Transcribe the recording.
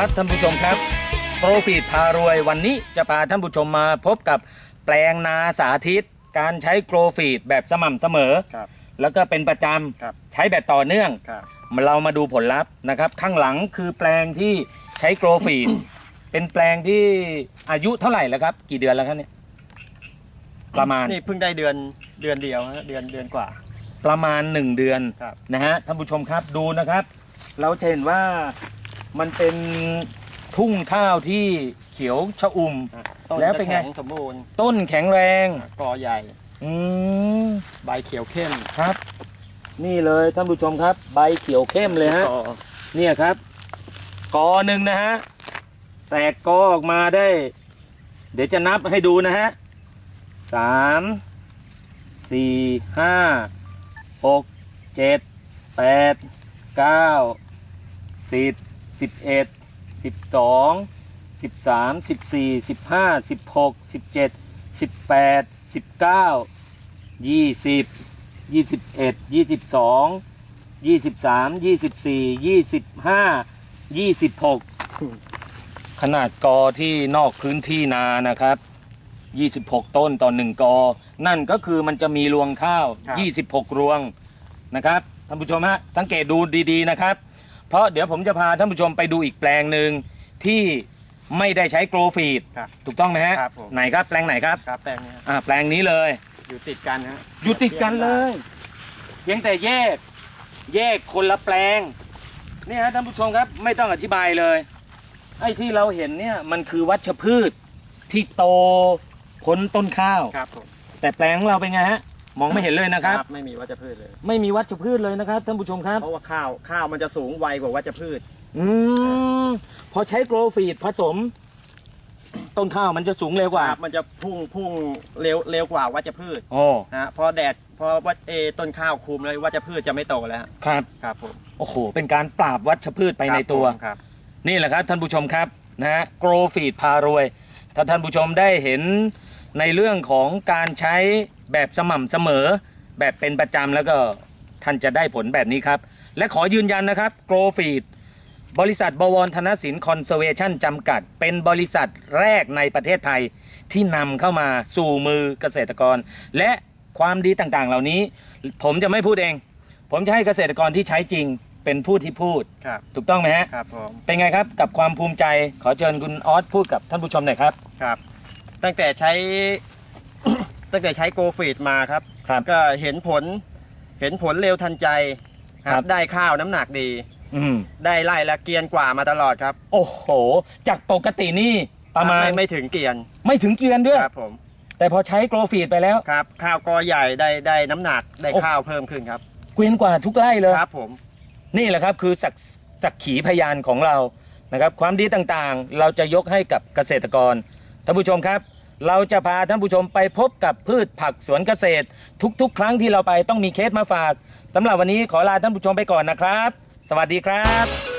ครับท่านผู้ชมครับโปรฟีดพารวยวันนี้จะพาท่านผู้ชมมาพบกับแปลงนาสาธิต การใช้โกรฟีดแบบสม่ำเสมอ ครับแล้วก็เป็นประจครับำใช้แบบต่อเนื่อง ครับ เรามาดูผลลัพธ์นะครับ ข้างหลังคือแปลงที่ใช้โกรฟีด เป็นแปลงที่อายุเท่าไหร่แล้วครับ กี่เดือนแล้วครับเนี่ยประมาณนี่เพิ่งได้เดือนเดือนเดียวฮะเดือนเดือนกว่า ประมาณ 1 เดือนครับ นะฮะท่านผู้ชมครับดูนะครับ เราจะเห็นว่า มันเป็นทุ่งข้าวที่เขียวชะอุ่มต้นแล้วเป็นไง จะข็สมบูรณ์ต้นแข็งแรง กอใหญ่ อืมใบเขียวเข้มครับ นี่เลยท่านผู้ชมครับ ใบเขียวเข้มเลยฮะ กอเนี่ยครับ กอหนึ่งนะฮะ แตกกอออกมาได้ เดี๋ยวจะนับให้ดูนะฮะสามสี่ห้าหกเจ็ดแปดเก้าสิบ สิบเอ็ดสิบสองสิบสามสิบสี่สิบห้าสิบหกสิบเจ็ดสิบแปดสิบเก้ายี่สิบยี่สิบเอ็ดยี่สิบสองยี่สิบสามยี่สิบสี่ยี่สิบห้ายี่สิบหกขนาดกอที่นอกพื้นที่นานะครับยี่สิบหกต้นต่อหนึ่งกอ นั่นก็คือมันจะมีรวงข้าวยี่สิบหกรวงนะครับท่านผู้ชมฮะสังเกตดูดีๆนะครับ เพราะเดี๋ยวผมจะพาท่านผู้ชมไปดูอีกแปลงหนึ่งที่ไม่ได้ใช้โกลฟีดครับถูกต้องไหมฮะครับผม ไหนครับแปลงไหนครับครับแปลงนี้ฮะอ่าแปลงนี้เลย อยู่ติดกันฮะอยู่ติดกันเลยเพียงแต่แยก แยกคนละแปลงเนี่ยฮะท่านผู้ชมครับไม่ต้องอธิบายเลยไอ้ที่เราเห็นเนี่ยมันคือวัชพืชที่โตพ้นต้นข้าว ครับผมแต่แปลงของเราเป็นไงฮะ มองไม่เห็นเลยนะครับ ไม่มีวัชพืชเลย ไม่มีวัชพืชเลยนะครับท่านผู้ชมครับ เพราะว่าข้าวข้าวมันจะสูงไวกว่าวัชพืช อืมพอใช้โกลฟีดผสม ต้นข้าวมันจะสูงเร็วกว่าครับมันจะพุ่งพุ่งเร็วเร็วกว่าวัชพืชโอ้ฮะพอแดดพอวัชเออต้นข้าวคุมเลยวัชพืชจะไม่โตแล้วฮะครับครับผมโอ้โหเป็นการปราบวัชพืชไปในตัวครับผมครับนี่แหละครับท่านผู้ชมครับนะฮะโกรฟีดพารวย ถ้าท่านผู้ชมได้เห็น ในเรื่องของการใช้แบบสม่ำเสมอ แบบเป็นประจำแล้วก็ท่านจะได้ผลแบบนี้ครับ และขอยืนยันนะครับโกรฟีดบริษัทบวรธนสินคอนเซอร์เวชั่นจำกัด เป็นบริษัทแรกในประเทศไทยที่นำเข้ามาสู่มือเกษตรกร และความดีต่างๆ เหล่านี้ ผมจะไม่พูดเอง ผมจะให้เกษตรกรที่ใช้จริงเป็นผู้ที่พูด ครับ ถูกต้องไหมฮะ ครับผม เป็นไงครับกับความภูมิใจขอเชิญคุณออสพูดกับท่านผู้ชมหน่อยครับ ครับ ตั้งแต่ใช้ ตั้งแต่ใช้โกฟีดมาครับ ครับ ก็เห็นผล เห็นผลเร็วทันใจคครัรับ บ ได้ข้าวน้ำหนักดี อืมได้ไล่ละเกียนกว่ามาตลอดครับโอ้โห จากปกตินี่ประมาณไม่ไม่ถึงเกียนไม่ถึงเกียนด้วย ครับผมแต่พอใช้โกลฟีดไปแล้ว ครับ ข้าวกอใหญ่ได้ได้น้ำหนักได้โอ้ข้าวเพิ่มขึ้นครับ เกวียนกว่าทุกไร่เลย ครับผม นี่แหละครับคือสักสักขีพยานของเรานะครับความดีต่างๆ เราจะยกให้กับเกษตรกร ท่านผู้ชมครับ เราจะพาท่านผู้ชมไปพบกับพืชผักสวนเกษตร ทุกๆ ครั้งที่เราไปต้องมีเคสมาฝากสำหรับวันนี้ขอลาท่านผู้ชมไปก่อนนะครับ สวัสดีครับ